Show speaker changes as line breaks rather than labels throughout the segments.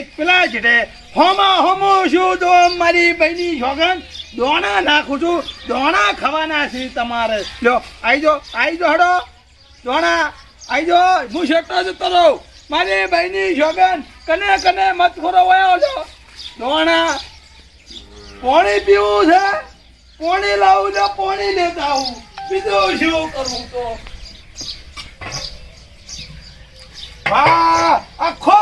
એક પેલા છે હોમા હોમો છું તો મારી બહેની છોગન દોણા નાખું છું, દોણા ખાવાના છે તમારે. જો આઈ જો હડો, દોણા જો હું શેટો જતો રહું મારી બહેની છોગન કને કને મત ખોરો વયો છો? દોણા, પાણી પીવું છે? પાણી લાવું છે પાણી લેતા આવું. બીજું શું કરવું તો? આ આખો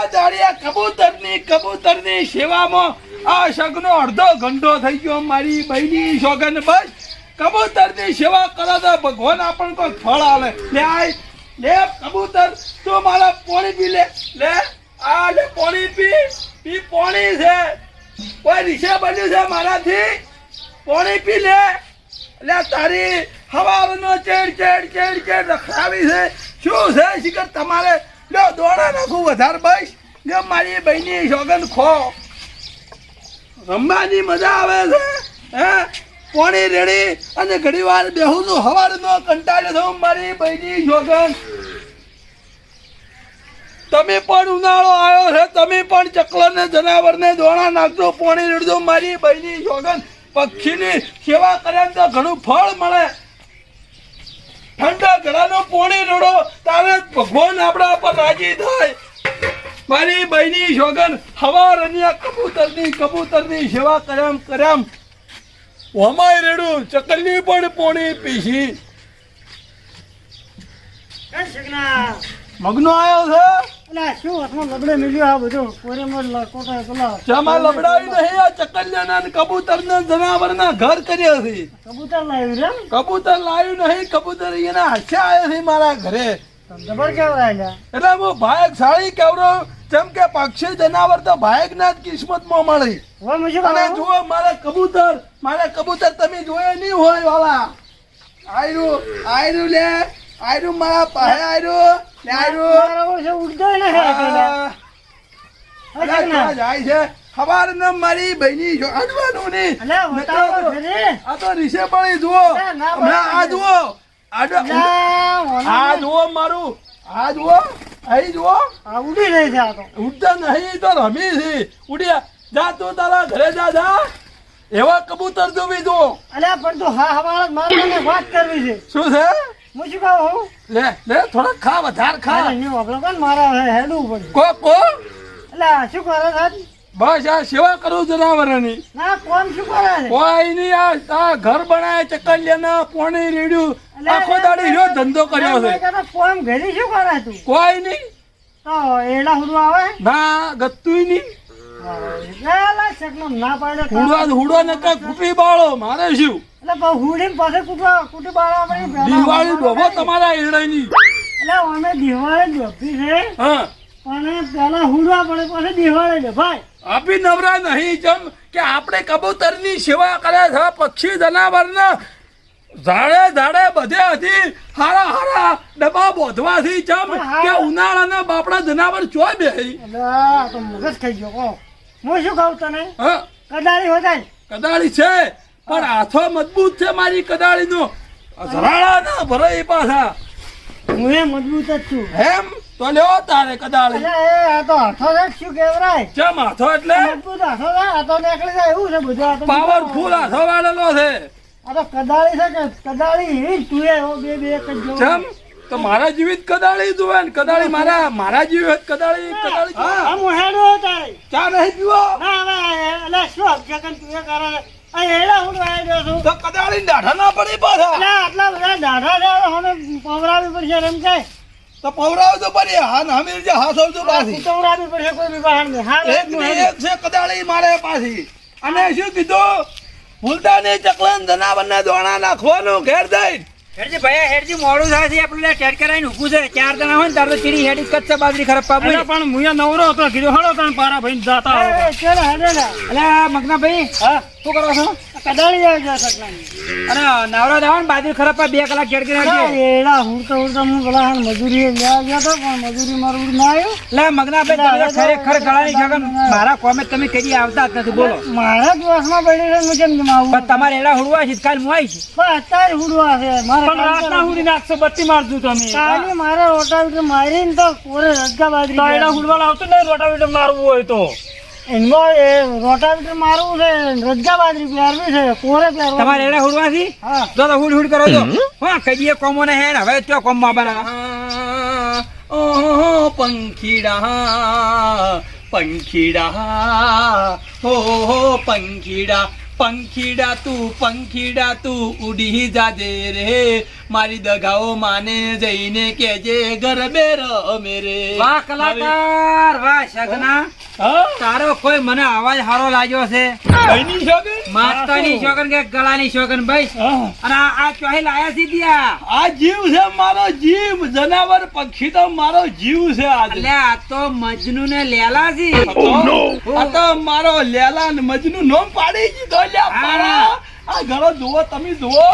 દાડિયા કબૂતરની સેવામાં આ શગનો અડધો ઘંટો થઈ ગયો મારી બહેની સોગન. બસ, કબૂતરની સેવા કરો તો ભગવાન આપણને કોઈ ફળ આવે લે આય લે કબૂતર, તું મારા પાણી પી લે. લે, આ લે પોણી પી. પી પોણી છે. કોઈ રીસે બન્યું છે મારાથી? પાણી પી લે. લે તારી હવાનો ચેડ ચેડ ચેડ ચેડ રખાવી છે. શું છે શિખર તમારે? લ્યો દોડા નાખું વધારે બસ. લ્યો મારી બહેની સોગન ખો. રમવાની મજા આવે છે, હે? પોણી રેડી અને ઘડી વાર હવારનો કંટાળ્યો છું મારી બહેની સોગન તમે પણ ઉનાળો આવ્યો છે, તમે પણ ચકલને, જનાવરને દોણા નાખજો, પોણી રેડજો મારી બહેની સોગન પક્ષીની સેવા કરે તો ઘણું ફળ મળે. ઠંડા ગળાનો પોણી રડો, તારે ભગવાન આપણા પર રાજી થાય. મારી બહેની જોગન હવાર અન્ય કબૂતરની કબૂતરની સેવા કર્યામ કર્યામ ઓમાય રેડું ચકલી પણ પોણી પીસી. મગનો આવ્યો છે?
અલા, શું હાથમાં લબડે મિલ્યું આ બધું? પોરેમાં લકોટા પેલા
જેમાં લબડાવી નહીં આ ચકલિયાના ને કબૂતરના જનાવરના ઘર કર્યા છે.
કબૂતર લાવ્યું એમ?
કબૂતર લાવ્યું નહીં કબૂતર એના હાથે આવ્યા છે મારા ઘરે.
જબર
એટલે હું ભાઈ સાળી કેવડો જેમ કે પક્ષી જનાવર તો ભાઈ ના જ કિસ્મતમાં મળી અને? જુઓ મારા કબૂતર મારા કબૂતર તમે જોયે નહીં હોય વાલા. આયરું આયરું લે આયરું મારા પાસે આયરું લે આયરું.
ઉડતો
ને જાય છે. સવારના મારી બહેની જો અડવાનું નહીં. આ તો રીસે પડી જુઓ.
ના, ના,
આ જુઓ. આ જુઓ મારું. આ જુઓ. અહીં જુઓ.
આ ઉડી રહી છે આ તો.
ઉડતા નહીં તો રમી છે. ઉડ્યા. જા તું તારા ઘરે જા જા. એવા કબૂતર જોવી જો
અલ્યા પણ તું હા હવારે મારે તને વાત કરવી છે.
શું છે?
હું શું કહું હું?
લે લે થોડા ખા વધાર ખા.
નહીં વાપરો કોણ મારા હેલું પડે.
કો કો?
અલા, શું કરો સાહેબ
બસ આ સેવા કરું જનાવરની.
ના, કોણ શું કરે?
કોઈ નહીં આ ઘર બનાવે ચકલિયાના પોણી રેડ્યું. આખો દાડી હીરો ધંધો કર્યો છે
મેં ઘરે શું કરે તું?
કોઈ નહીં.
તો એડા હુડો આવે?
ના ગત્તુય નહીં.
ના
આપી નવરા નહીં જમ કે આપણે કબૂતરની સેવા કરે છે પક્ષી જનાવરના ઝાડે ઝાડે બધે હતી. હારા હારા ડબ્બા બોધવાથી ચમ કે ઉનાળાના બાપડા જનાવર ચોય બે
આ તો મગજ ખાઈ ગયો. હું શું કહું તને?
હા.
કડાળી હો જાય
કદાળી છે. પણ હાથો મજબૂત છે મારી કદાળીનો. ઝરાળા ના ભરાઈ પાછા.
હું એ મજબૂત જ છું.
એમ તો લ્યો તારે કદાળી.
એ આ તો હાથો છે શું કેવરાય?
ચમ હાથો એટલે?
મજબૂત હાથો આ તો નીકળી જાય. એવું છે બધું.
પાવરફુલ હાથો વાળેલો છે.
આ કદાળી છે કે કદાળી? તું એ હો બે જોવું.
તો મારા જીવિત કદાળી જુએ ને. કદાળી મારા મારા જીવિત કદાળી કદાળી
હા, હું હેડો તારે.
ચા નહીં પીવો?
ના હવે એટલે શું અભ્યાકન તું એ કરે? આ એડા હું વાઈ છું.
તો કદાળી દાઢા ના પડી પાછા.
એટલે આટલા બધા દાઢા છે હવે પવરાવી પડશે એમ કે.
તો પવરાવ તો પડી. હા ના મિલજે હા સૌ તો પાછી.
કુટવરાવી પડશે કોઈ વિવાહ નહીં હા
એક છે કદાળી મારે પાછી. અને શું કીધું? ભૂલતા નહીં ચકલન જનાવરને દોણા નાખવાનું ઘેર જઈને
હેડજી ભાઈ હેડજી મોડું થાય છે આપણે ટેટ કરાવીને ઊભું છે. ચાર જણા હોય ને તાર તો ચીડી હેડી કચ્છ બાજરી ખરાબ પાબુ
અરે પણ મુયા નવરો હતો કીધું હળો તને પારા ભાઈ જાતા
એ,
ચાલો હેડે
અલે મગના ભાઈ
હા?
શું કરો છો?
કદાળી આવી જાય સગનાની
અને નવરા દાવા ને બાજુ ખરાબ પર બે કલાક કરી નાખજે
એડા હુડતા હુડતા હું પેલા હાલ મજૂરી લેવા ગયા તો પણ મજૂરી મારું ના આવ્યું.
લે મગના ભાઈ તમે ખરેખર ગળાની છોકન મારા કોમે તમે કદી આવતા જ નથી બોલો.
મારા જ વર્ષમાં પડી રહ્યો હું કેમ જમાવું
પણ તમારે એડા હુડવા છે કાલ હું આવીશ.
પણ અત્યારે હુડવા છે મારે
પણ રાતના હુડી નાખશો બત્તી મારજો તમે.
કાલે મારે રોટાવીટર મારીને તો કોરે રજગા બાજરી
તો એના હુડવા લાવતો ને રોટાવેટર મારવું હોય તો.
એમાં એ રોટાવીટર મારવું છે રજગા બાજરી પહેરવી છે કોરે પહેરવું
તમારે એડા હુડવાથી?
હા.
તો તો હુડ હુડ કરો છો હા કદીએ કોમો ને હે ને હવે તો કોમમાં બના
ઓહો પંખીડા પંખીડા હો હો પંખીડા. પંખીડા તું પંખીડા તું ઉડી જાજે રે. મારી દગાઓ માને જઈને કેજે ગરબે રમે રે.
વાહ કલાકાર વાહ સગના તારો કોઈ મને અવાજ સારો લાગ્યો છે?
કઈની
માતાની શોકન કે ગળાની શોકન ભાઈ. અને આ ચોહી લાયા છે
આ જીવ છે મારો જીવ. જનાવર પક્ષી તો મારો જીવ છે આજે.
એટલે આ તો મજનુ ને લેલા છે.
આ તો મારો લેલા ને મજનુ નોમ પાડી દીધો લ્યા આ ગળો જુઓ તમે જુઓ.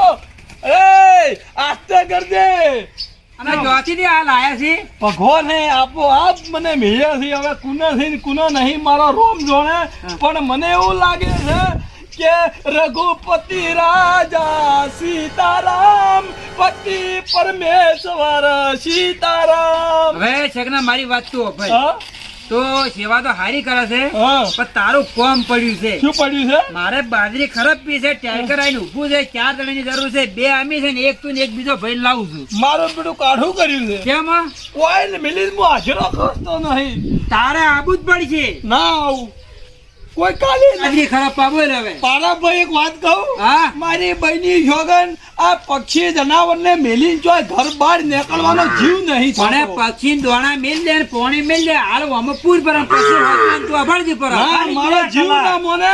એ આસ્તે કરજે.
અને જોતી થી આ લાયા છે?
ભગવાન હે આપો આપ મને મળ્યા છે. હવે કુના છે કુનો નહીં મારો રોમ જોણે પણ મને એવું લાગે છે કે રઘુપતિ રાજા સીતારામ પતિ પરમેશ્વર સીતારામ.
હવે સગના મારી વાત તું ભાઈ. તો સેવા તો હારી કરે છે પણ તારું કોમ પડ્યું છે.
શું પડ્યું છે?
મારે બાજરી ખરાબ પી છે ટેન્કર આવીને ઊભું છે ચાર જણાની જરૂર છે બે આમી છે ને એક તું ને એક બીજો ભાઈ લાવું છું.
મારું બેટું કાઢું કર્યું છે.
કેમ?
કોઈ મિલી હું હાજરો ખસતો નહીં.
તારે આબુ જ પડશે
ના આવું. કોઈ કાલે નહીં.
બાજરી ખરાબ પાબો હવે?
પારાભાઈ એક વાત કહું?
હા?
મારી બહેની જોગન આ પક્ષી જનાવરને મેલી જોય ઘર બહાર નીકળવાનો જીવ નહીં
પણ. પક્ષી દોણા મેલ દે ને પોણી મેલ દે હાલ અમે પૂર પર આમ પછી હોતું હોય ને તું અભળજી પર.
હા મારો જીવ ના મોને.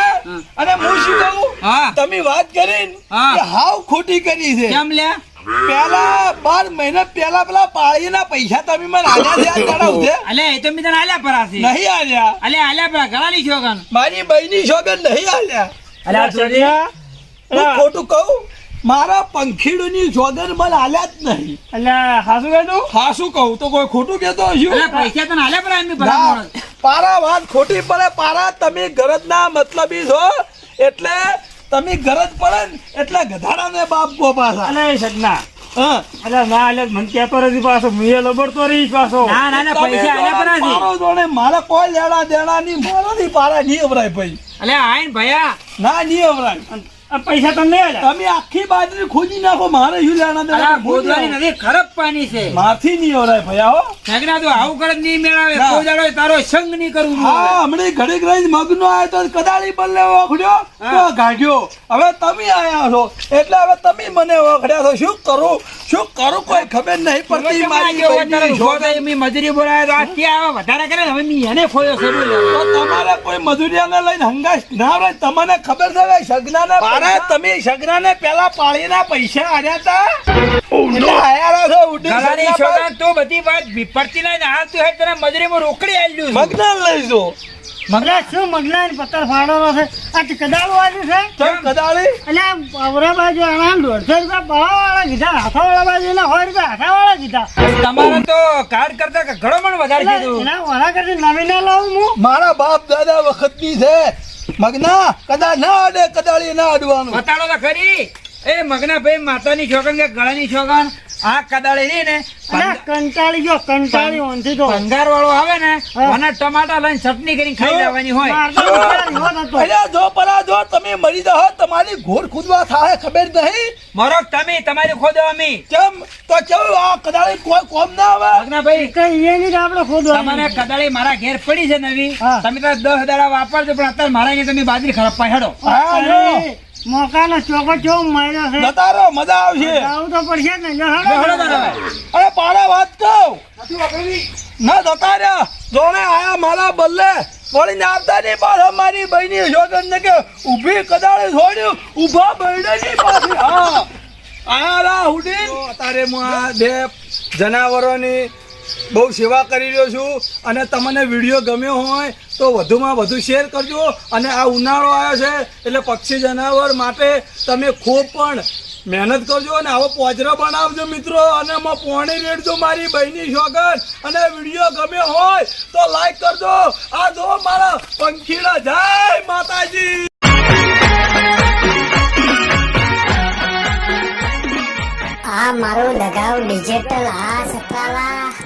અને હું શું કહું?
હા.
તમે વાત કરીને
હા.
હાવ ખોટી કરી છે.
કેમ લે
પેલા બાર મહિના પેલા પેલા પાળીના પૈસા તમે મને આલ્યા છે દાડા
અલે એ તો મેં તને આલ્યા પર છે.
નહીં આલ્યા.
અલે આલ્યા પર ગળાની શોગન
મારી બહેની શોગન નહીં આલ્યા.
અલે આ
હું ખોટું કહું? મારા પંખીડું ની જોગન મને આલ્યા જ નહીં.
એટલે હાસુ કહેતું?
હા શું કહું તો કોઈ ખોટું કેતો હશું?
પૈસા તને આલ્યા પર એમની
પારા વાત ખોટી પડે પારા તમે ગરજના મતલબી છો. એટલે તમે ગરજ પડે ને એટલે ગધાડાને બાપ ગો પાછા.
અલે સજના
હા.
અલે ના અલે મને કહેતો નથી પાછો મુએ લબડતો રહીશ પાછો.
ના ના ના પૈસા પર
પારો જોડે મારે કોઈ લેણા દેણા નહીં મારાથી પારા નહીં અવરાય ભાઈ.
અલે આઈન ભયા.
ના અવરાય.
આ પૈસા તમને
તમે આખી બાજરી ખોજી નાખો મારે શું
લેવાના ગોદવાની નદી ખરાબ પાણી છે.
માથી નહીં ઓરાય ભયા હો
સગના તો આવું કરે નહીં મેળાવે
ના.
તારો સંગ નહીં કરવું
હા હમણાં ઘડીક રહીને મગનો આવ્યો તો કદાળી બદલે ઓખડ્યો? તો ગાઢ્યો. હવે તમે આયા છો. એટલે હવે તમે મને ઓખડ્યા છો. શું કરું? શું કરું? કોઈ ખબર નહીં પડતી મારી જોડે.
મજૂરી બોલાવે તો આ ત્યાં વધારે કરે હવે મી એને ખોયો છે
તો તમારે કોઈ મજૂરીયાને લઈને હંગાશ ના રહે તમને ખબર છે કે સગનાને મારે તમે સગનાને પેલા પાળીના પૈસા આર્યા હતા એટલે આયા છો ઉડી
ગળાની છોકરા તું બધી વાત વિપરતી નહીં હાલ તું હેડ તને મજૂરીમાં રોકડી આલ્યું
મગના લઈજો
મગલા શું મગલા પત્તર ફાડવાનો છે? આ તે કદાળ છે?
ચમ કદાળી?
એટલે અવરા બાજુ આના દોઢસો રૂપિયા પાવાવાળા કીધા હાથાવાળા બાજુ એના સો રૂપિયા હાથાવાળા કીધા.
તમારે તો કાર્ડ કરતા કે ઘણો પણ વધારે કીધું.
એના વરા કરતી નવી ના લાવું હું.
મારા બાપ દાદા વખતની છે. મગના, કદા ના અડે કદાળી ના અડવાનું
બતાડો તો ખરી. એ મગના ભાઈ, માતાની છોકન કે ગળાની છોકન આ કદાળી રહી ને
કંટાળી ગયો કંટાળી ઓનથી તો.
ભંગાર વાળો આવે ને અને ટમાટા લઈને ચટણી કરીને ખાઈ લેવાની હોય.
એવો જ હતો.
અલ્યા જો પરા જો તમે મરી જાઓ તમારી ઘોર ખુદવા થાય ખબર નહીં?
મરો તમે તમારી ખોદો અમે.
કેમ? તો કેવું આ કદાળી કોઈ કોમ ના આવે?
મગના ભાઈ
કઈ એ નહીં આપણે ખોદવાનું.
તમારે કદાળી મારા ઘેર પડી છે નવી. તમે તો દસ દાડા વાપરજો પણ અત્યારે મારા તમે બાજરી ખરાબ પાડો
હા
અરે, મોકાનો ચોકો ચો માર્યો છે.
મજા આવશે.
આવું તો પડશે ને.
અરે પારા વાત કહું. ના જતા જોણે આયા મારા બલ્લે વળીને આવતા નહીં પાછા મારી બહેની જોગન ને કે ઊભી કદાળી છોડ્યું. ઊભા બહેની પાછી. હા. આયા રા હુડી. અત્યારે હું આ બે જનાવરોની બહુ સેવા કરી રહ્યો છું અને તમને વીડિયો ગમ્યો હોય તો વધુમાં વધુ શેર કરજો. અને આ ઉનાળો આવ્યો છે, એટલે પક્ષી જનાવર માટે તમે ખૂબ પણ મહેનત કરજો અને આવો પોજરો બનાવજો મિત્રો. અને એમાં પોણી રેડજો મારી બહેની શોગન. અને વીડિયો ગમે હોય તો લાઈક કરજો. આ જો મારા પંખીડા. જય માતાજી!
આ મારું લગાવ ડિજિટલ આ સતાલા